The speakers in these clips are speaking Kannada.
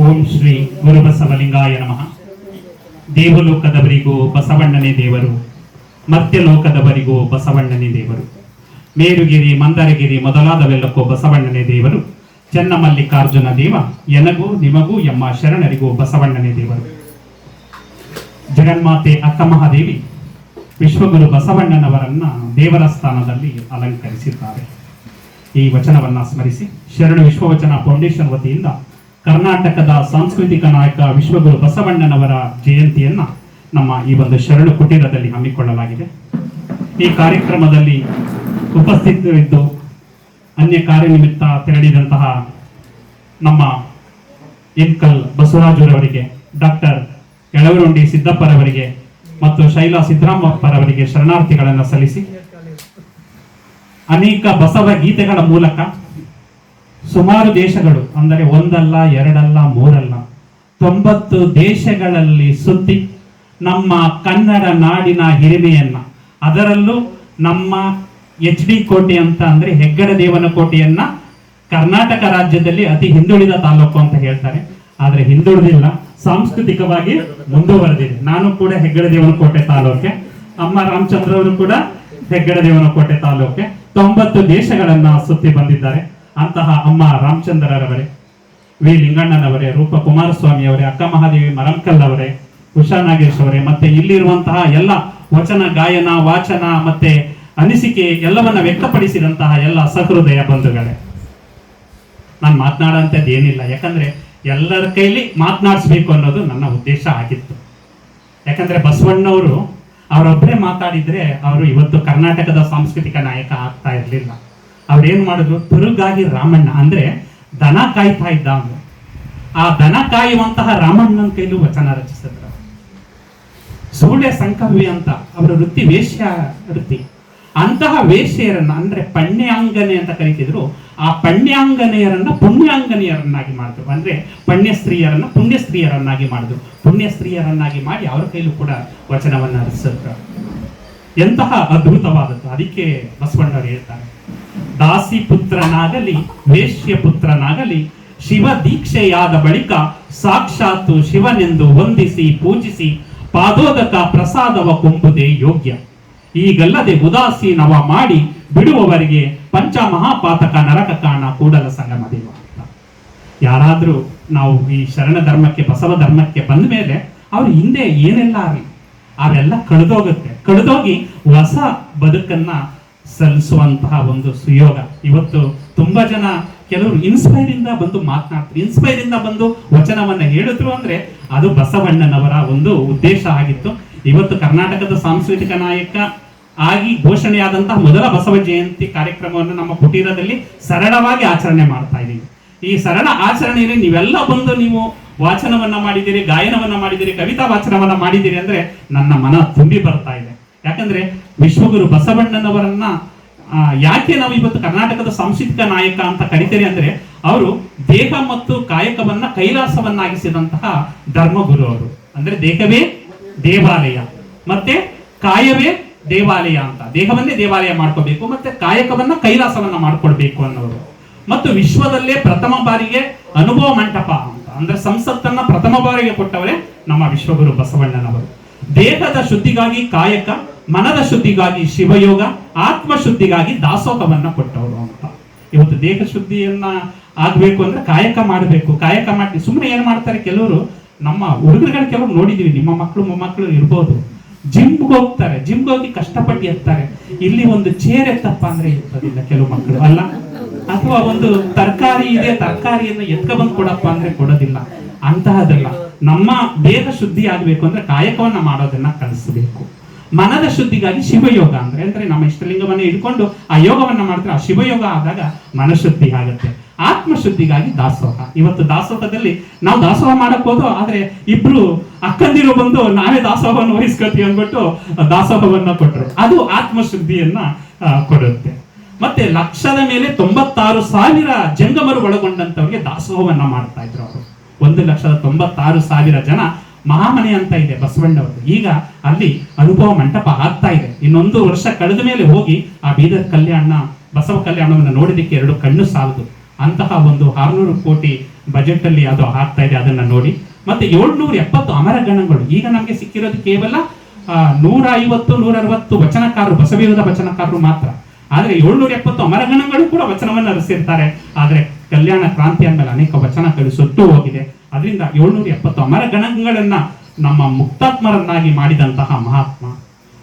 ಓಂ ಶ್ರೀ ಗುರುಬಸವಲಿಂಗಾಯ ನಮಃ. ದೇವಲೋಕದವರಿಗೂ ಬಸವಣ್ಣನೇ ದೇವರು ಮರ್ತ್ಯಲೋಕದವರಿಗೂ ಬಸವಣ್ಣನೇ ದೇವರು. ಮೇರುಗಿರಿ, ಮಂದರಗಿರಿ ಮೊದಲಾದವೆಲ್ಲಕ್ಕೂ ಬಸವಣ್ಣನೇ ದೇವರು. ಚೆನ್ನಮಲ್ಲಿಕಾರ್ಜುನ ದೇವ, ಎನಗೂ ನಿಮಗೂ ಎಮ್ಮ ಶರಣರಿಗೂ ಬಸವಣ್ಣನೇ ದೇವರು. ಜಗನ್ಮಾತೆ ಅಕ್ಕ ಮಹಾದೇವಿ ವಿಶ್ವಗುರು ಬಸವಣ್ಣನವರನ್ನ ದೇವರ ಸ್ಥಾನದಲ್ಲಿ ಅಲಂಕರಿಸಿದ್ದಾರೆ. ಈ ವಚನವನ್ನ ಸ್ಮರಿಸಿ, ಶರಣ ವಿಶ್ವವಚನ ಫೌಂಡೇಶನ್ ವತಿಯಿಂದ ಕರ್ನಾಟಕದ ಸಾಂಸ್ಕೃತಿಕ ನಾಯಕ ವಿಶ್ವಗುರು ಬಸವಣ್ಣನವರ ಜಯಂತಿಯನ್ನ ನಮ್ಮ ಈ ಒಂದು ಶರಣು ಕುಟೀರದಲ್ಲಿ ಹಮ್ಮಿಕೊಳ್ಳಲಾಗಿದೆ. ಈ ಕಾರ್ಯಕ್ರಮದಲ್ಲಿ ಉಪಸ್ಥಿತರಿದ್ದು ಅನ್ಯ ಕಾರ್ಯನಿಮಿತ್ತ ತೆರಳಿದಂತಹ ನಮ್ಮ ಇನ್ಕಲ್ ಬಸವರಾಜುರವರಿಗೆ, ಡಾಕ್ಟರ್ ಎಳವರುಂಡಿ ಸಿದ್ದಪ್ಪರವರಿಗೆ ಮತ್ತು ಶೈಲಾ ಸಿದ್ದರಾಮಪ್ಪರವರಿಗೆ ಶರಣಾರ್ಥಿಗಳನ್ನು ಸಲ್ಲಿಸಿ ಅನೇಕ ಬಸವ ಗೀತೆಗಳ ಮೂಲಕ ಸುಮಾರು ದೇಶಗಳು, ಅಂದರೆ ಒಂದಲ್ಲ, ಎರಡಲ್ಲ, ಮೂರಲ್ಲ, ತೊಂಬತ್ತು ದೇಶಗಳಲ್ಲಿ ಸುತ್ತಿ ನಮ್ಮ ಕನ್ನಡ ನಾಡಿನ ಹಿರಿಮೆಯನ್ನ, ಅದರಲ್ಲೂ ನಮ್ಮ ಎಚ್ ಡಿ ಕೋಟೆ ಅಂತ ಅಂದ್ರೆ ಹೆಗ್ಗಡ ದೇವನ ಕೋಟೆಯನ್ನ ಕರ್ನಾಟಕ ರಾಜ್ಯದಲ್ಲಿ ಅತಿ ಹಿಂದುಳಿದ ತಾಲೂಕು ಅಂತ ಹೇಳ್ತಾರೆ. ಆದ್ರೆ ಹಿಂದುಳಿದಿಲ್ಲ, ಸಾಂಸ್ಕೃತಿಕವಾಗಿ ಮುಂದುವರೆದಿದೆ. ನಾನು ಕೂಡ ಹೆಗ್ಗಡ ದೇವನ ಕೋಟೆ ತಾಲೂಕೆ, ಅಮ್ಮ ರಾಮಚಂದ್ರ ಅವರು ಕೂಡ ಹೆಗ್ಗಡ ದೇವನ ಕೋಟೆ ತಾಲೂಕೆ. ತೊಂಬತ್ತು ದೇಶಗಳನ್ನ ಸುತ್ತಿ ಬಂದಿದ್ದಾರೆ. ಅಂತಹ ಅಮ್ಮ ರಾಮಚಂದ್ರರವರೇ, ವಿ. ಲಿಂಗಣ್ಣನವರೇ ರೂಪ ಕುಮಾರಸ್ವಾಮಿ ಅವರೇ, ಅಕ್ಕ ಮಹಾದೇವಿ ಮರಂಕಲ್ ಅವರೇ, ಉಷಾ ನಾಗೇಶ್ ಅವರೇ, ಮತ್ತೆ ಇಲ್ಲಿರುವಂತಹ ಎಲ್ಲ ವಚನ, ಗಾಯನ, ವಾಚನ, ಮತ್ತೆ ಅನಿಸಿಕೆ ಎಲ್ಲವನ್ನ ವ್ಯಕ್ತಪಡಿಸಿದಂತಹ ಎಲ್ಲ ಸಹೃದಯ ಬಂಧುಗಳೇ. ನಾನು ಮಾತನಾಡುವಂಥದ್ದು ಏನಿಲ್ಲ. ಯಾಕಂದ್ರೆ ಎಲ್ಲರ ಕೈಲಿ ಮಾತನಾಡಿಸ್ಬೇಕು ಅನ್ನೋದು ನನ್ನ ಉದ್ದೇಶ ಆಗಿತ್ತು. ಯಾಕಂದ್ರೆ ಬಸವಣ್ಣವರು ಅವರೊಬ್ಬರೇ ಮಾತಾಡಿದ್ರೆ ಅವರು ಇವತ್ತು ಕರ್ನಾಟಕದ ಸಾಂಸ್ಕೃತಿಕ ನಾಯಕ ಆಗ್ತಾ ಇರಲಿಲ್ಲ. ಅವ್ರೇನ್ ಮಾಡಿದ್ರು? ತಿರುಗಾಗಿ ರಾಮಣ್ಣ, ಅಂದ್ರೆ ದನ ಕಾಯ್ತಾ ಇದ್ದ ಅವನು. ಆ ದನ ಕಾಯುವಂತಹ ರಾಮಣ್ಣನ ಕೈಲೂ ವಚನ ರಚಿಸಿದ್ರು. ಸೂಳೆ ಸಂಕವಿ ಅಂತ, ಅವರ ವೃತ್ತಿ ವೇಷ್ಯ ವೃತ್ತಿ. ಅಂತಹ ವೇಶ್ಯರನ್ನ, ಅಂದ್ರೆ ಪಣ್ಯಾಂಗನೆ ಅಂತ ಕರಿತಿದ್ರು, ಆ ಪಣ್ಯಾಂಗನೆಯರನ್ನ ಪುಣ್ಯಾಂಗನೆಯರನ್ನಾಗಿ ಮಾಡಿದ್ರು. ಅಂದ್ರೆ ಪಣ್ಯ ಸ್ತ್ರೀಯರನ್ನ ಪುಣ್ಯ ಸ್ತ್ರೀಯರನ್ನಾಗಿ ಮಾಡಿದ್ರು. ಪುಣ್ಯ ಸ್ತ್ರೀಯರನ್ನಾಗಿ ಮಾಡಿ ಅವರ ಕೈಲೂ ಕೂಡ ವಚನವನ್ನ ರಚಿಸಿದ್ರು. ಎಂತಹ ಅದ್ಭುತವಾದದ್ದು. ಅದಕ್ಕೆ ಬಸವಣ್ಣವರು ಹೇಳ್ತಾರೆ. ದಾಸಿ ಪುತ್ರನಾಗಲಿ, ವೇಶ್ಯ ಪುತ್ರನಾಗಲಿ, ಶಿವ ದೀಕ್ಷೆಯಾದ ಬಳಿಕ ಸಾಕ್ಷಾತ್ ಶಿವನೆಂದು ವಂದಿಸಿ ಪೂಜಿಸಿ ಪಾದೋದಕ ಪ್ರಸಾದವ ಕುಂಬುದೇ ಯೋಗ್ಯ. ಈಗಲ್ಲದೆ ಉದಾಸೀನವ ಮಾಡಿ ಬಿಡುವವರಿಗೆ ಪಂಚ ಮಹಾಪಾತಕ ನರಕ ಕಾಣ ಕೂಡಲ ಸಂಗಮ ದೇವ ನಾವು ಈ ಶರಣ ಧರ್ಮಕ್ಕೆ, ಬಸವ ಧರ್ಮಕ್ಕೆ ಬಂದ ಮೇಲೆ ಅವ್ರು ಹಿಂದೆ ಏನೆಲ್ಲ ಆಗಲಿ ಅವೆಲ್ಲ ಕಳೆದೋಗುತ್ತೆ. ಕಳೆದೋಗಿ ಹೊಸ ಬದುಕನ್ನ ಸಲ್ಲಿಸುವಂತಹ ಒಂದು ಸುಯೋಗ. ಇವತ್ತು ತುಂಬಾ ಜನ ಕೆಲವರು ಇನ್ಸ್ಪೈರ್ ಇಂದ ಬಂದು ಮಾತನಾಡ್ತಾರೆ. ಇನ್ಸ್ಪೈರ್ ಇಂದ ಬಂದು ವಚನವನ್ನ ಹೇಳಿದ್ರು ಅಂದ್ರೆ ಅದು ಬಸವಣ್ಣನವರ ಒಂದು ಉದ್ದೇಶ ಆಗಿತ್ತು. ಇವತ್ತು ಕರ್ನಾಟಕದ ಸಾಂಸ್ಕೃತಿಕ ನಾಯಕ ಆಗಿ ಘೋಷಣೆಯಾದಂತಹ ಮೊದಲ ಬಸವ ಜಯಂತಿ ಕಾರ್ಯಕ್ರಮವನ್ನು ನಮ್ಮ ಕುಟೀರದಲ್ಲಿ ಸರಳವಾಗಿ ಆಚರಣೆ ಮಾಡ್ತಾ ಇದ್ದೀವಿ. ಈ ಸರಳ ಆಚರಣೆಯಲ್ಲಿ ನೀವೆಲ್ಲ ಬಂದು ನೀವು ವಾಚನವನ್ನ ಮಾಡಿದ್ದೀರಿ, ಗಾಯನವನ್ನ ಮಾಡಿದ್ದೀರಿ, ಕವಿತಾ ವಾಚನವನ್ನ ಮಾಡಿದ್ದೀರಿ ಅಂದ್ರೆ ನನ್ನ ಮನ ತುಂಬಿ ಬರ್ತಾ ಇದೆ. ಯಾಕಂದ್ರೆ ವಿಶ್ವಗುರು ಬಸವಣ್ಣನವರನ್ನ ಯಾಕೆ ನಾವು ಇವತ್ತು ಕರ್ನಾಟಕದ ಸಾಂಸ್ಕೃತಿಕ ನಾಯಕ ಅಂತ ಕರಿತೇವೆ ಅಂದ್ರೆ, ಅವರು ದೇಹ ಮತ್ತು ಕಾಯಕವನ್ನ ಕೈಲಾಸವನ್ನಾಗಿಸಿದಂತಹ ಧರ್ಮಗುರು ಅವರು. ಅಂದ್ರೆ ದೇಹವೇ ದೇವಾಲಯ. ಮತ್ತೆ ಕಾಯವೇ ದೇವಾಲಯ ಅಂತ. ದೇಹವನ್ನೇ ದೇವಾಲಯ ಮಾಡ್ಕೋಬೇಕು, ಮತ್ತೆ ಕಾಯಕವನ್ನ ಕೈಲಾಸವನ್ನ ಮಾಡ್ಕೊಳ್ಬೇಕು ಅನ್ನೋರು ಮತ್ತು ವಿಶ್ವದಲ್ಲೇ ಪ್ರಥಮ ಬಾರಿಗೆ ಅನುಭವ ಮಂಟಪ ಅಂತ. ಅಂದ್ರೆ ಸಂಸತ್ತನ್ನ ಪ್ರಥಮ ಬಾರಿಗೆ ಕೊಟ್ಟವರೇ ನಮ್ಮ ವಿಶ್ವಗುರು ಬಸವಣ್ಣನವರು. ದೇಹದ ಶುದ್ಧಿಗಾಗಿ ಕಾಯಕ ಮನದ ಶುದ್ಧಿಗಾಗಿ ಶಿವಯೋಗ ಆತ್ಮ ಶುದ್ಧಿಗಾಗಿ ದಾಸೋಹವನ್ನ ಕೊಟ್ಟವರು ಅಂತ. ಇವತ್ತು ದೇಹ ಶುದ್ಧಿಯನ್ನ ಆಗ್ಬೇಕು ಅಂದ್ರೆ ಕಾಯಕ ಮಾಡಬೇಕು. ಕಾಯಕ ಮಾಡಿ ಸುಮ್ಮನೆ ಏನ್ ಮಾಡ್ತಾರೆ ಕೆಲವರು, ನಮ್ಮ ಹುಡುಗರುಗಳು ಕೆಲವರು ನೋಡಿದೀವಿ, ನಿಮ್ಮ ಮಕ್ಕಳು ಮೊಮ್ಮಕ್ಕಳು ಇರ್ಬೋದು. ಜಿಮ್ಗೆ ಹೋಗ್ತಾರೆ. ಜಿಮ್ಗೆ ಹೋಗಿ ಕಷ್ಟಪಟ್ಟು ಎತ್ತಾರೆ. ಇಲ್ಲಿ ಒಂದು ಚೇರ್ ಎತ್ತಪ್ಪ ಅಂದ್ರೆ ಎತ್ತೋದಿಲ್ಲ ಕೆಲವು ಮಕ್ಕಳು ಅಲ್ಲ? ಅಥವಾ ಒಂದು ತರಕಾರಿ ಇದೆ, ತರಕಾರಿಯನ್ನು ಎತ್ಕ ಬಂದು ಕೊಡಪ್ಪ ಅಂದ್ರೆ ಕೊಡೋದಿಲ್ಲ. ಅಂತಹದಲ್ಲ. ನಮ್ಮ ದೇಹ ಶುದ್ಧಿ ಆಗ್ಬೇಕು ಅಂದ್ರೆ ಕಾಯಕವನ್ನ ಮಾಡೋದನ್ನ ಕಲಿಸಬೇಕು ಮನದ ಶುದ್ಧಿಗಾಗಿ ಶಿವಯೋಗ ಅಂದ್ರೆ ಅಂದ್ರೆ ನಮ್ಮ ಇಷ್ಟಲಿಂಗವನ್ನ ಇಟ್ಕೊಂಡು ಆ ಯೋಗವನ್ನ ಮಾಡ್ತಾರೆ. ಆ ಶಿವಯೋಗ ಆದಾಗ ಮನಶುದ್ಧಿ ಆಗುತ್ತೆ. ಆತ್ಮಶುದ್ಧಿಗಾಗಿ ದಾಸೋಹ. ಇವತ್ತು ದಾಸೋಹದಲ್ಲಿ ನಾವು ದಾಸೋಹ ಮಾಡಕ್ ಹೋದು ಆದ್ರೆ ಇಬ್ರು ಅಕ್ಕಂದಿರು ಬಂದು ನಾವೇ ದಾಸೋಹವನ್ನು ವಹಿಸ್ಕೊತೀವಿ ಅಂದ್ಬಿಟ್ಟು ದಾಸೋಹವನ್ನ ಕೊಟ್ಟರು ಅದು ಆತ್ಮಶುದ್ಧಿಯನ್ನ ಶುದ್ಧಿಯನ್ನ ಕೊಡುತ್ತೆ. ಮತ್ತೆ ಲಕ್ಷದ ಮೇಲೆ ತೊಂಬತ್ತಾರು ಸಾವಿರ ಜಂಗಮರು ಒಳಗೊಂಡಂತವ್ರಿಗೆ ದಾಸೋಹವನ್ನ ಮಾಡ್ತಾ ಇದ್ರು ಅವರು. ಒಂದು ಲಕ್ಷದ ತೊಂಬತ್ತಾರು ಸಾವಿರ ಜನ ಮಹಾಮನೆ ಅಂತ ಇದೆ ಬಸವಣ್ಣವರು ಈಗ ಅಲ್ಲಿ ಅನುಭವ ಮಂಟಪ ಆಗ್ತಾ ಇದೆ. ಇನ್ನೊಂದು ವರ್ಷ ಕಳೆದ ಮೇಲೆ ಹೋಗಿ ಆ ಬೀದರ್ ಕಲ್ಯಾಣ, ಬಸವ ಕಲ್ಯಾಣವನ್ನು ನೋಡಿದಕ್ಕೆ ಎರಡು ಕಣ್ಣು ಸಾಲದು. ಅಂತಹ ಒಂದು ಆರ್ನೂರು ಕೋಟಿ ಬಜೆಟ್ ಅಲ್ಲಿ ಅದು ಆಗ್ತಾ ಇದೆ ಅದನ್ನ ನೋಡಿ. ಮತ್ತೆ ಏಳ್ನೂರ ಎಪ್ಪತ್ತು ಅಮರಗಣಗಳು ಈಗ ನಮಗೆ ಸಿಕ್ಕಿರೋದು ಕೇವಲ ನೂರ ಐವತ್ತು, ನೂರ ಅರವತ್ತು ವಚನಕಾರರು ಬಸವೀರದ ವಚನಕಾರರು ಮಾತ್ರ. ಆದ್ರೆ ಏಳ್ನೂರ ಎಪ್ಪತ್ತು ಅಮರಗಣಗಳು ಕೂಡ ವಚನವನ್ನು ಅರಿಸಿರ್ತಾರೆ ಆದ್ರೆ ಕಲ್ಯಾಣ ಕ್ರಾಂತಿ ಮೇಲೆ ಅನೇಕ ವಚನಗಳು ಸುಟ್ಟು ಹೋಗಿದೆ. ಅದರಿಂದ ಏಳ್ನೂರ ಎಪ್ಪತ್ತು ಅಮರಗಣಗಳನ್ನ ನಮ್ಮ ಮುಕ್ತಾತ್ಮರನ್ನಾಗಿ ಮಾಡಿದಂತಹ ಮಹಾತ್ಮ.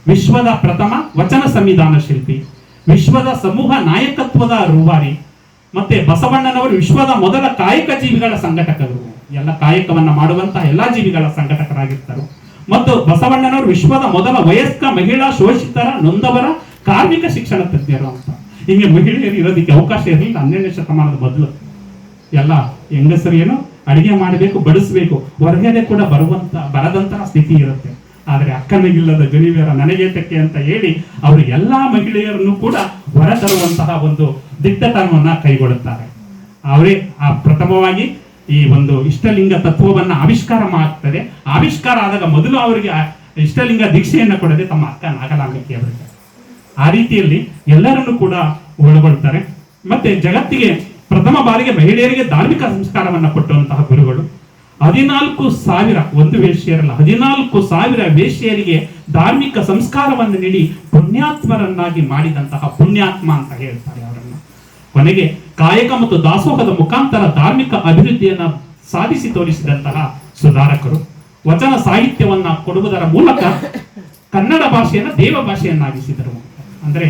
ವಿಶ್ವದ ಪ್ರಥಮ ವಚನ ಸಂವಿಧಾನ ಶಿಲ್ಪಿ, ವಿಶ್ವದ ಸಮೂಹ ನಾಯಕತ್ವದ ರೂವಾರಿ, ಮತ್ತೆ ಬಸವಣ್ಣನವರು ವಿಶ್ವದ ಮೊದಲ ಕಾಯಕ ಜೀವಿಗಳ ಸಂಘಟಕರು. ಎಲ್ಲ ಕಾಯಕವನ್ನ ಮಾಡುವಂತಹ ಎಲ್ಲಾ ಜೀವಿಗಳ ಸಂಘಟಕರಾಗಿರ್ತಾರೆ. ಮತ್ತು ಬಸವಣ್ಣನವರು ವಿಶ್ವದ ಮೊದಲ ವಯಸ್ಕ ಮಹಿಳಾ ಶೋಷಿತರ ನೊಂದವರ ಕಾರ್ಮಿಕ ಶಿಕ್ಷಣ ತಜ್ಞರು ಅಂತ. ಹಿಂಗೆ ಮಹಿಳೆಯರು ಇರೋದಕ್ಕೆ ಅವಕಾಶ ಇರಲಿಲ್ಲ ಹನ್ನೆರಡನೇ ಶತಮಾನದ ಮೊದಲು. ಎಲ್ಲ ಹೆಂಗಸರು ಏನು ಅಡಿಗೆ ಮಾಡಬೇಕು, ಬಡಿಸ್ಬೇಕು, ಹೊರಗಡೆ ಕೂಡ ಬರುವಂತ, ಬರದಂತಹ ಸ್ಥಿತಿ ಇರುತ್ತೆ. ಆದ್ರೆ ಅಕ್ಕನಿಗಿಲ್ಲದ ಜನಿವೇರ ನನಗೆ ತಕ್ಕೆ ಅಂತ ಹೇಳಿ ಅವರು ಎಲ್ಲಾ ಮಹಿಳೆಯರನ್ನು ಕೂಡ ಹೊರತರುವಂತಹ ಒಂದು ದಿಟ್ಟತನವನ್ನ ಕೈಗೊಳ್ಳುತ್ತಾರೆ. ಅವರೇ ಆ ಪ್ರಥಮವಾಗಿ ಈ ಒಂದು ಇಷ್ಟಲಿಂಗ ತತ್ವವನ್ನ ಆವಿಷ್ಕಾರ ಮಾಡ್ತಾರೆ. ಆವಿಷ್ಕಾರ ಆದಾಗ ಮೊದಲು ಅವರಿಗೆ ಇಷ್ಟಲಿಂಗ ದೀಕ್ಷೆಯನ್ನು ಕೊಡದೆ ತಮ್ಮ ಅಕ್ಕ ನಾಗಲಾಂಗಕ್ಕೆ ಅವರಿಗೆ. ಆ ರೀತಿಯಲ್ಲಿ ಎಲ್ಲರನ್ನು ಕೂಡ ಒಳಗೊಳ್ತಾರೆ. ಮತ್ತೆ ಜಗತ್ತಿಗೆ ಪ್ರಥಮ ಬಾರಿಗೆ ಮಹಿಳೆಯರಿಗೆ ಧಾರ್ಮಿಕ ಸಂಸ್ಕಾರವನ್ನ ಕೊಟ್ಟಂತಹ ಗುರುಗಳು. ಹದಿನಾಲ್ಕು ಸಾವಿರ, ಒಂದು ವೇಶ್ಯರಲ್ಲ ಹದಿನಾಲ್ಕು ಸಾವಿರ ವೇಶ್ಯರಿಗೆ ಧಾರ್ಮಿಕ ಸಂಸ್ಕಾರವನ್ನು ನೀಡಿ ಪುಣ್ಯಾತ್ಮರನ್ನಾಗಿ ಮಾಡಿದಂತಹ ಪುಣ್ಯಾತ್ಮ ಅಂತ ಹೇಳ್ತಾರೆ ಅವರನ್ನು. ಕೊನೆಗೆ ಕಾಯಕ ಮತ್ತು ದಾಸೋಹದ ಮುಖಾಂತರ ಧಾರ್ಮಿಕ ಅಭಿವೃದ್ಧಿಯನ್ನ ಸಾಧಿಸಿ ತೋರಿಸಿದಂತಹ ಸುಧಾರಕರು. ವಚನ ಸಾಹಿತ್ಯವನ್ನ ಕೊಡುವುದರ ಮೂಲಕ ಕನ್ನಡ ಭಾಷೆಯನ್ನ ದೇವ ಭಾಷೆಯನ್ನಾಗಿಸಿದರು. ಅಂದ್ರೆ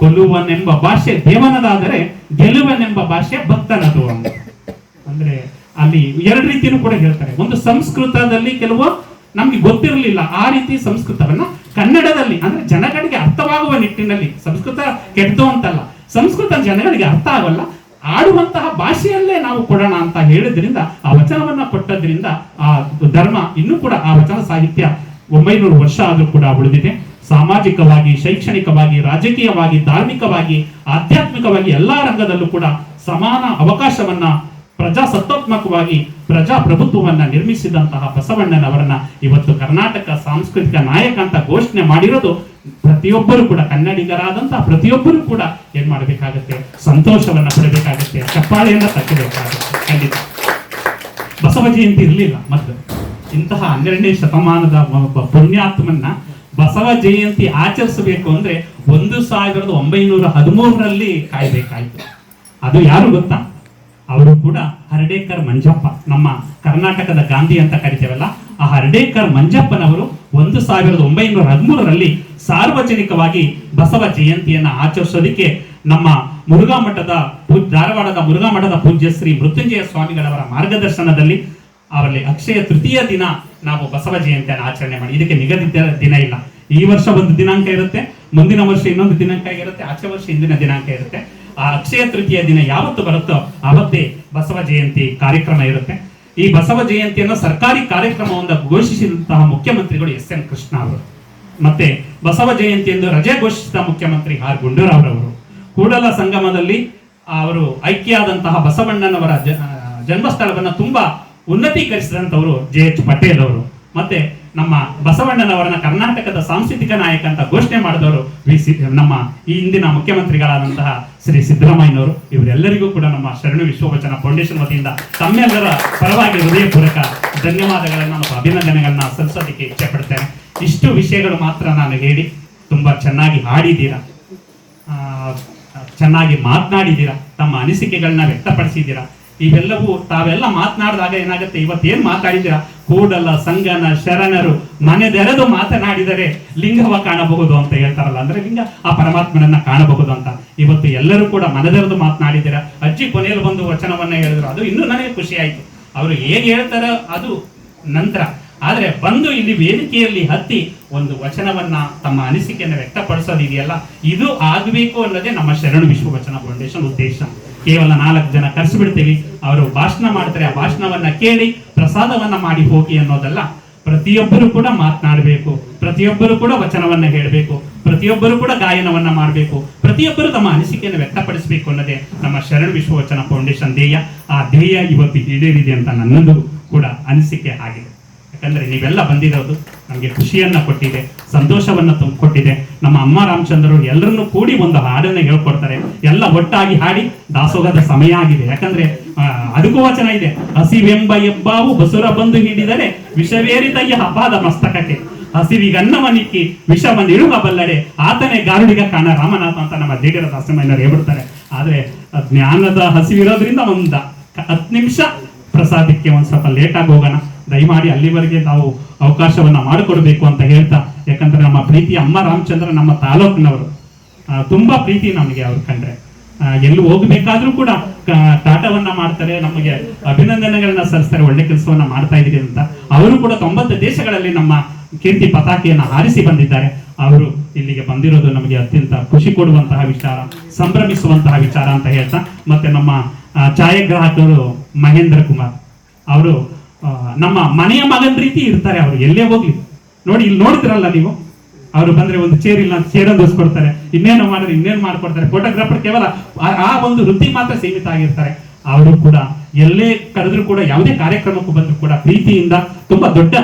ಕೊಲ್ಲುವನೆಂಬ ಭಾಷೆ ದೇವನದಾದರೆ ಗೆಲುವನೆಂಬ ಭಾಷೆ ಭಕ್ತನದು ಅಂದ್ರೆ ಅಲ್ಲಿ ಎರಡು ರೀತಿಯೂ ಕೂಡ ಹೇಳ್ತಾರೆ. ಒಂದು ಸಂಸ್ಕೃತದಲ್ಲಿ ಕೆಲವು ನಮ್ಗೆ ಗೊತ್ತಿರಲಿಲ್ಲ ಆ ರೀತಿ ಸಂಸ್ಕೃತವನ್ನ ಕನ್ನಡದಲ್ಲಿ, ಅಂದ್ರೆ ಜನಗಳಿಗೆ ಅರ್ಥವಾಗುವ ನಿಟ್ಟಿನಲ್ಲಿ, ಸಂಸ್ಕೃತ ಕೆಟ್ಟದು ಅಂತಲ್ಲ, ಸಂಸ್ಕೃತ ಜನಗಳಿಗೆ ಅರ್ಥ ಆಗಲ್ಲ, ಆಡುವಂತಹ ಭಾಷೆಯಲ್ಲೇ ನಾವು ಕೊಡೋಣ ಅಂತ ಹೇಳಿದ್ರಿಂದ, ಆ ವಚನವನ್ನ ಕೊಟ್ಟದ್ರಿಂದ ಆ ಧರ್ಮ ಇನ್ನೂ ಕೂಡ ಆ ವಚನ ಸಾಹಿತ್ಯ ಒಂಬೈನೂರು ವರ್ಷ ಆದರೂ ಕೂಡ ಉಳಿದಿದೆ. ಸಾಮಾಜಿಕವಾಗಿ, ಶೈಕ್ಷಣಿಕವಾಗಿ, ರಾಜಕೀಯವಾಗಿ, ಧಾರ್ಮಿಕವಾಗಿ, ಆಧ್ಯಾತ್ಮಿಕವಾಗಿ ಎಲ್ಲಾ ರಂಗದಲ್ಲೂ ಕೂಡ ಸಮಾನ ಅವಕಾಶವನ್ನ, ಪ್ರಜಾಸತ್ತಾತ್ಮಕವಾಗಿ, ಪ್ರಜಾಪ್ರಭುತ್ವವನ್ನ ನಿರ್ಮಿಸಿದಂತಹ ಬಸವಣ್ಣನವರನ್ನ ಇವತ್ತು ಕರ್ನಾಟಕ ಸಾಂಸ್ಕೃತಿಕ ನಾಯಕ ಅಂತ ಘೋಷಣೆ ಮಾಡಿರೋದು ಪ್ರತಿಯೊಬ್ಬರು ಕೂಡ, ಕನ್ನಡಿಗರಾದಂತಹ ಪ್ರತಿಯೊಬ್ಬರು ಕೂಡ ಏನ್ ಮಾಡಬೇಕಾಗತ್ತೆ? ಸಂತೋಷವನ್ನ ಪಡಬೇಕಾಗತ್ತೆ, ಚಪ್ಪಾಳೆಯನ್ನ ತಕ್ಕಬೇಕಾಗತ್ತೆ ಖಂಡಿತ. ಬಸವ ಜಯಂತಿ ಇರಲಿಲ್ಲ ಮತ್ತೆ ಇಂತಹ ಹನ್ನೆರಡನೇ ಶತಮಾನದ ಪುಣ್ಯಾತ್ಮನ್ನ ಬಸವ ಜಯಂತಿ ಆಚರಿಸಬೇಕು ಅಂದ್ರೆ ಒಂದು ಸಾವಿರದ ಒಂಬೈನೂರ ಹದಿಮೂರರಲ್ಲಿ ಕಾಯ್ಬೇಕಾಯ್ತು. ಅದು ಯಾರು ಗೊತ್ತಾ? ಅವರು ಕೂಡ ಹರಡೇಕರ್ ಮಂಜಪ್ಪ. ನಮ್ಮ ಕರ್ನಾಟಕದ ಗಾಂಧಿ ಅಂತ ಕರಿತೇವಲ್ಲ, ಆ ಹರಡೇಕರ್ ಮಂಜಪ್ಪನವರು ಒಂದು ಸಾವಿರದ ಒಂಬೈನೂರ ಹದಿಮೂರರಲ್ಲಿ ಸಾರ್ವಜನಿಕವಾಗಿ ಬಸವ ಜಯಂತಿಯನ್ನ ಆಚರಿಸೋದಕ್ಕೆ ನಮ್ಮ ಮುರುಘಾ ಮಠದ ಧಾರವಾಡದ ಮುರುಘಾ ಮಠದ ಪೂಜ್ಯ ಶ್ರೀ ಮೃತ್ಯುಂಜಯ ಸ್ವಾಮಿಗಳವರ ಮಾರ್ಗದರ್ಶನದಲ್ಲಿ ಅವರಲ್ಲಿ ಅಕ್ಷಯ ತೃತೀಯ ದಿನ ನಾವು ಬಸವ ಜಯಂತಿಯನ್ನು ಆಚರಣೆ ಮಾಡಿ. ಇದಕ್ಕೆ ನಿಗದಿತ ದಿನ ಇಲ್ಲ. ಈ ವರ್ಷ ಒಂದು ದಿನಾಂಕ ಇರುತ್ತೆ, ಮುಂದಿನ ವರ್ಷ ಇನ್ನೊಂದು ದಿನಾಂಕ ಇರುತ್ತೆ, ಆಚೆ ವರ್ಷ ಇಂದಿನ ದಿನಾಂಕ ಇರುತ್ತೆ. ಆ ಅಕ್ಷಯ ತೃತೀಯ ದಿನ ಯಾವತ್ತು ಬರುತ್ತೋ ಅವತ್ತೇ ಬಸವ ಜಯಂತಿ ಕಾರ್ಯಕ್ರಮ ಇರುತ್ತೆ. ಈ ಬಸವ ಜಯಂತಿಯನ್ನು ಸರ್ಕಾರಿ ಕಾರ್ಯಕ್ರಮವನ್ನು ಘೋಷಿಸಿದಂತಹ ಮುಖ್ಯಮಂತ್ರಿಗಳು ಎಸ್ ಎನ್ ಕೃಷ್ಣ ಅವರು. ಮತ್ತೆ ಬಸವ ಜಯಂತಿ ಎಂದು ರಜೆ ಘೋಷಿಸಿದ ಮುಖ್ಯಮಂತ್ರಿ ಆರ್ ಗುಂಡೂರಾವ್ರವರು. ಕೂಡಲ ಸಂಗಮದಲ್ಲಿ ಅವರು ಐಕ್ಯಾದಂತಹ ಬಸವಣ್ಣನವರ ಜನ್ಮಸ್ಥಳವನ್ನು ಜನ್ಮಸ್ಥಳವನ್ನ ತುಂಬಾ ಉನ್ನತೀಕರಿಸಿದಂತವರು ಜೆ ಎಚ್ ಪಟೇಲ್ ಅವರು. ಮತ್ತೆ ನಮ್ಮ ಬಸವಣ್ಣನವರನ್ನ ಕರ್ನಾಟಕದ ಸಾಂಸ್ಕೃತಿಕ ನಾಯಕ ಅಂತ ಘೋಷಣೆ ಮಾಡಿದವರು ವಿ ನಮ್ಮ ಈ ಹಿಂದಿನ ಮುಖ್ಯಮಂತ್ರಿಗಳಾದಂತಹ ಶ್ರೀ ಸಿದ್ದರಾಮಯ್ಯನವರು. ಇವರೆಲ್ಲರಿಗೂ ಕೂಡ ನಮ್ಮ ಶರಣು ವಿಶ್ವವಚನ ಫೌಂಡೇಶನ್ ವತಿಯಿಂದ ತಮ್ಮೆಲ್ಲರ ಪರವಾಗಿ ಹೃದಯಪೂರ್ವಕ ಧನ್ಯವಾದಗಳನ್ನು ಮತ್ತು ಅಭಿನಂದನೆಗಳನ್ನ ಸಲ್ಲಿಸೋದಕ್ಕೆ ಇಚ್ಛೆ ಪಡ್ತೇನೆ ಇಷ್ಟು ವಿಷಯಗಳು ಮಾತ್ರ ನಾನು ಹೇಳಿ ತುಂಬಾ ಚೆನ್ನಾಗಿ ಹಾಡಿದ್ದೀರಾ? ಚೆನ್ನಾಗಿ ಮಾತನಾಡಿದ್ದೀರಾ? ತಮ್ಮ ಅನಿಸಿಕೆಗಳನ್ನ ವ್ಯಕ್ತಪಡಿಸಿದ್ದೀರಾ? ಇವೆಲ್ಲವೂ ತಾವೆಲ್ಲ ಮಾತನಾಡಿದಾಗ ಏನಾಗುತ್ತೆ? ಇವತ್ತೇನ್ ಮಾತಾಡಿದ್ದೀರಾ? ಕೂಡಲ ಸಂಗನ ಶರಣರು ಮನೆದೆರೆದು ಮಾತನಾಡಿದರೆ ಲಿಂಗವ ಕಾಣಬಹುದು ಅಂತ ಹೇಳ್ತಾರಲ್ಲ. ಅಂದ್ರೆ ಲಿಂಗ ಆ ಪರಮಾತ್ಮನನ್ನ ಕಾಣಬಹುದು ಅಂತ. ಇವತ್ತು ಎಲ್ಲರೂ ಕೂಡ ಮನೆದೆರೆದು ಮಾತನಾಡಿದ್ದೀರಾ? ಅಜ್ಜಿ ಕೊನೆಯಲ್ಲಿ ಬಂದು ವಚನವನ್ನ ಹೇಳಿದ್ರು. ಅದು ಇನ್ನೂ ನನಗೆ ಖುಷಿ ಆಯ್ತು ಅವರು ಹೇಗೆ ಹೇಳ್ತಾರೋ ಅದು ನಂತರ. ಆದ್ರೆ ಬಂದು ಇಲ್ಲಿ ವೇದಿಕೆಯಲ್ಲಿ ಹತ್ತಿ ಒಂದು ವಚನವನ್ನ ತಮ್ಮ ಅನಿಸಿಕೆಯನ್ನು ವ್ಯಕ್ತಪಡಿಸೋದಿದೆಯಲ್ಲ? ಇದು ಆಗಬೇಕು ಅನ್ನೋದೇ ನಮ್ಮ ಶರಣು ವಿಶ್ವ ವಚನ ಫೌಂಡೇಶನ್ ಉದ್ದೇಶ. ಕೇವಲ ನಾಲ್ಕು ಜನ ಕರೆಸಿಬಿಡ್ತೀವಿ. ಅವರು ಭಾಷಣ ಮಾಡ್ತಾರೆ. ಆ ಭಾಷಣವನ್ನ ಕೇಳಿ ಪ್ರಸಾದವನ್ನ ಮಾಡಿ ಹೋಗಿ ಅನ್ನೋದಲ್ಲ. ಪ್ರತಿಯೊಬ್ಬರು ಕೂಡ ಮಾತನಾಡಬೇಕು. ಪ್ರತಿಯೊಬ್ಬರು ಕೂಡ ವಚನವನ್ನ ಹೇಳಬೇಕು. ಪ್ರತಿಯೊಬ್ಬರು ಕೂಡ ಗಾಯನವನ್ನ ಮಾಡಬೇಕು. ಪ್ರತಿಯೊಬ್ಬರು ತಮ್ಮ ಅನಿಸಿಕೆಯನ್ನು ವ್ಯಕ್ತಪಡಿಸಬೇಕು ಅನ್ನೋದೇ ನಮ್ಮ ಶರಣ ವಿಶ್ವ ವಚನ ಫೌಂಡೇಶನ್ ಧ್ಯೇಯ. ಆ ಧ್ಯೇಯ ಇವತ್ತು ಈಡೇರಿದೆ ಅಂತ ನನ್ನದು ಕೂಡ ಅನಿಸಿಕೆ ಆಗಿದೆ. ಯಾಕಂದ್ರೆ ನೀವೆಲ್ಲ ಬಂದಿರೋದು ನಮಗೆ ಖುಷಿಯನ್ನ ಕೊಟ್ಟಿದೆ. ಸಂತೋಷವನ್ನ ತುಂಬಿಕೊಟ್ಟಿದೆ. ನಮ್ಮ ಅಮ್ಮ ರಾಮಚಂದ್ರರು ಎಲ್ಲರನ್ನೂ ಕೂಡಿ ಒಂದು ಹಾಡನ್ನ ಹೇಳ್ಕೊಡ್ತಾರೆ. ಎಲ್ಲ ಒಟ್ಟಾಗಿ ಹಾಡಿ ದಾಸೋಹದ ಸಮಯ ಆಗಿದೆ. ಯಾಕಂದ್ರೆ ಅದಕ್ಕೂ ವಚನ ಇದೆ. ಹಸಿವೆಂಬ ಎಬ್ಬಾವು ಬಸುರ ಬಂದು ಹಿಡಿದರೆ ವಿಷವೇರಿತಯ್ಯ ಹಬ್ಬದ ಮಸ್ತಕಕ್ಕೆ. ಹಸಿವಿಗನ್ನವನಿಕ್ಕಿ ವಿಷವನ್ನಿಳುವ ಬಲ್ಲಡೆ ಆತನೇ ಗಾರುಡಿಗ ಕಾಣ ರಾಮನಾಥ ಅಂತ ನಮ್ಮ ದೇಗರ ದಾಸಮಯ್ಯನವ್ರು ಹೇಳ್ಬಿಡ್ತಾರೆ. ಆದ್ರೆ ಜ್ಞಾನದ ಹಸಿವಿರೋದ್ರಿಂದ ಒಂದ ಹತ್ತು ನಿಮಿಷ ಪ್ರಸಾದಕ್ಕೆ ಒಂದ್ ಸ್ವಲ್ಪ ಲೇಟ್ ಆಗಿ ಹೋಗೋಣ. ದಯಮಾಡಿ ಅಲ್ಲಿವರೆಗೆ ನಾವು ಅವಕಾಶವನ್ನ ಮಾಡಿಕೊಡ್ಬೇಕು ಅಂತ ಹೇಳ್ತಾ, ಯಾಕಂದ್ರೆ ನಮ್ಮ ಪ್ರೀತಿ ಅಮ್ಮ ರಾಮಚಂದ್ರ ನಮ್ಮ ತಾಲೂಕಿನವರು. ತುಂಬಾ ಪ್ರೀತಿ ನಮಗೆ ಅವ್ರು ಕಂಡ್ರೆ. ಎಲ್ಲಿ ಹೋಗ್ಬೇಕಾದ್ರೂ ಕೂಡ ಕ- ಟಾಟವನ್ನ ಮಾಡ್ತಾರೆ, ನಮಗೆ ಅಭಿನಂದನೆಗಳನ್ನ ಸಲ್ಲಿಸ್ತಾರೆ, ಒಳ್ಳೆ ಕೆಲಸವನ್ನ ಮಾಡ್ತಾ ಇದೀರಿ ಅಂತ. ಅವರು ಕೂಡ ತೊಂಬತ್ತು ದೇಶಗಳಲ್ಲಿ ನಮ್ಮ ಕೀರ್ತಿ ಪತಾಕೆಯನ್ನ ಹಾರಿಸಿ ಬಂದಿದ್ದಾರೆ. ಅವರು ಇಲ್ಲಿಗೆ ಬಂದಿರೋದು ನಮಗೆ ಅತ್ಯಂತ ಖುಷಿ ಕೊಡುವಂತಹ ವಿಚಾರ, ಸಂಭ್ರಮಿಸುವಂತಹ ವಿಚಾರ ಅಂತ ಹೇಳ್ತಾ, ಮತ್ತೆ ನಮ್ಮ ಛಾಯಾಗ್ರಾಹಕರು ಮಹೇಂದ್ರ ಕುಮಾರ್. ಅವರು ನಮ್ಮ ಮನೆಯ ಮಗನ ರೀತಿ ಇರ್ತಾರೆ ಅವರು ಎಲ್ಲೇ ಹೋಗ್ಲಿ. ನೋಡಿ, ಇಲ್ಲಿ ನೋಡ್ತಿರಲ್ಲ ನೀವು? ಅವರು ಬಂದ್ರೆ ಒಂದು ಚೇರ್ ಇಲ್ಲ ಚೇರ್ ಒಂದು ಕೊಡ್ತಾರೆ ಇನ್ನೇನು ಮಾಡಿದ್ರೆ ಇನ್ನೇನು ಮಾಡ್ಕೊಡ್ತಾರೆ? ಫೋಟೋಗ್ರಾಫರ್ ಕೇವಲ ಆ ಒಂದು ವೃತ್ತಿ ಮಾತ್ರ ಸೀಮಿತ ಆಗಿರ್ತಾರೆ. ಅವರು ಕೂಡ ಎಲ್ಲೇ ಕರೆದ್ರು ಕೂಡ, ಯಾವುದೇ ಕಾರ್ಯಕ್ರಮಕ್ಕೂ ಬಂದ್ರು ಕೂಡ ಪ್ರೀತಿಯಿಂದ ತುಂಬಾ ದೊಡ್ಡ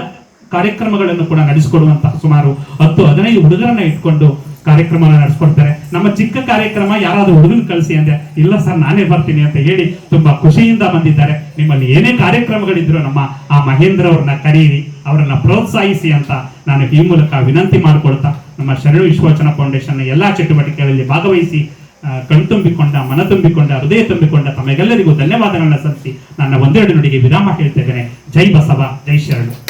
ಕಾರ್ಯಕ್ರಮಗಳನ್ನು ಕೂಡ ನಡೆಸಿಕೊಡುವಂತಹ ಸುಮಾರು ಹತ್ತು, ಹದಿನೈದು ಹುಡುಗರನ್ನ ಇಟ್ಕೊಂಡು ಕಾರ್ಯಕ್ರಮ ನಡೆಸ್ಕೊಡ್ತಾರೆ. ನಮ್ಮ ಚಿಕ್ಕ ಕಾರ್ಯಕ್ರಮ ಯಾರಾದ್ರೂ ಹುಡುಗನ್ ಕಳಿಸಿ ಅಂದ್ರೆ, ಇಲ್ಲ ಸರ್, ನಾನೇ ಬರ್ತೀನಿ ಅಂತ ಹೇಳಿ ತುಂಬಾ ಖುಷಿಯಿಂದ ಬಂದಿದ್ದಾರೆ. ನಿಮ್ಮಲ್ಲಿ ಏನೇ ಕಾರ್ಯಕ್ರಮಗಳಿದ್ರು ನಮ್ಮ ಆ ಮಹೇಂದ್ರ ಅವ್ರನ್ನ ಕರೀರಿ, ಅವರನ್ನ ಪ್ರೋತ್ಸಾಹಿಸಿ ಅಂತ ನಾನು ಈ ಮೂಲಕ ವಿನಂತಿ ಮಾಡಿಕೊಳ್ತಾ, ನಮ್ಮ ಶರಣು ವಿಶ್ವಚನ ಫೌಂಡೇಶನ್ ಎಲ್ಲಾ ಚಟುವಟಿಕೆಗಳಲ್ಲಿ ಭಾಗವಹಿಸಿ ಕಣ್ ಕಣ್ತುಂಬಿಕೊಂಡ ಮನ ತುಂಬಿಕೊಂಡ, ಹೃದಯ ತುಂಬಿಕೊಂಡ ತಮಗೆಲ್ಲರಿಗೂ ಧನ್ಯವಾದಗಳನ್ನ ಸಲ್ಲಿಸಿ ನನ್ನ ಒಂದೆರಡು ನುಡಿಗೆ ವಿರಾಮ ಹೇಳ್ತೇನೆ ಜೈ ಬಸವ, ಜೈ ಶರಣು.